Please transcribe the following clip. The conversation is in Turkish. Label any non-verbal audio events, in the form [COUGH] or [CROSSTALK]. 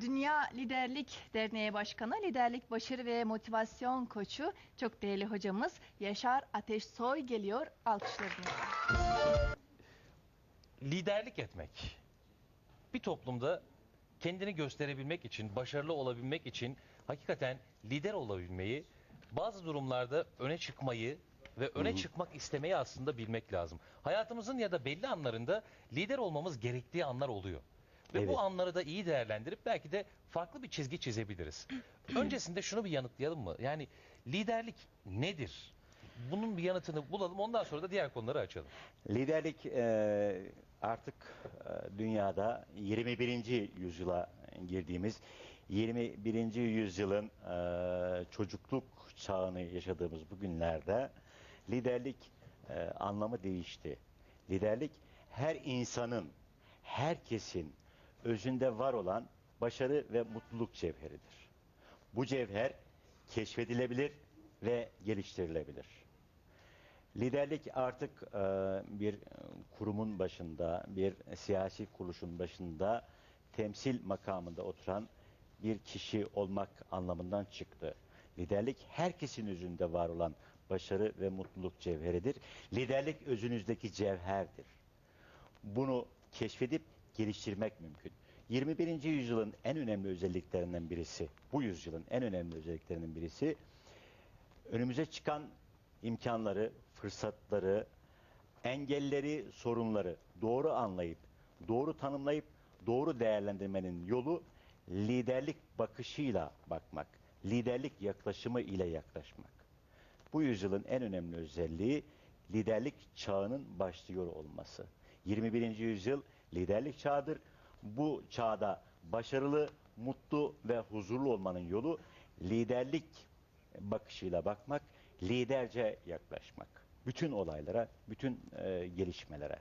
Dünya Liderlik Derneği Başkanı, Liderlik Başarı ve Motivasyon Koçu, çok değerli hocamız Yaşar Ateşsoy geliyor. Alkışlarınızla. liderlik etmek. Bir toplumda kendini gösterebilmek için, başarılı olabilmek için hakikaten lider olabilmeyi, bazı durumlarda öne çıkmayı ve öne çıkmak istemeyi aslında bilmek lazım. Hayatımızın ya da belli anlarında lider olmamız gerektiği anlar oluyor. Ve Evet. bu anları da iyi değerlendirip belki de farklı bir çizgi çizebiliriz. [CLEARS THROAT] Öncesinde şunu bir yanıtlayalım mı? Yani liderlik nedir? Bunun bir yanıtını bulalım ondan sonra da diğer konuları açalım. Liderlik e, artık e, dünyada 21. yüzyıla girdiğimiz 21. yüzyılın e, çocukluk çağını yaşadığımız bu günlerde liderlik e, anlamı değişti. Liderlik her insanın, herkesin özünde var olan başarı ve mutluluk cevheridir. Bu cevher keşfedilebilir ve geliştirilebilir. Liderlik artık e, bir kurumun başında, bir siyasi kuruluşun başında temsil makamında oturan bir kişi olmak anlamından çıktı. Liderlik herkesin özünde var olan başarı ve mutluluk cevheridir. Liderlik özünüzdeki cevherdir. Bunu keşfedip geliştirmek mümkün. 21. yüzyılın en önemli özelliklerinden birisi, bu yüzyılın en önemli özelliklerinden birisi önümüze çıkan imkanları, fırsatları, engelleri, sorunları doğru anlayıp, doğru tanımlayıp, doğru değerlendirmenin yolu liderlik bakışıyla bakmak, liderlik yaklaşımı ile yaklaşmak. Bu yüzyılın en önemli özelliği liderlik çağının başlıyor olması. 21. yüzyıl liderlik çağıdır. Bu çağda başarılı, mutlu ve huzurlu olmanın yolu liderlik bakışıyla bakmak, liderce yaklaşmak. Bütün olaylara, bütün e, gelişmelere.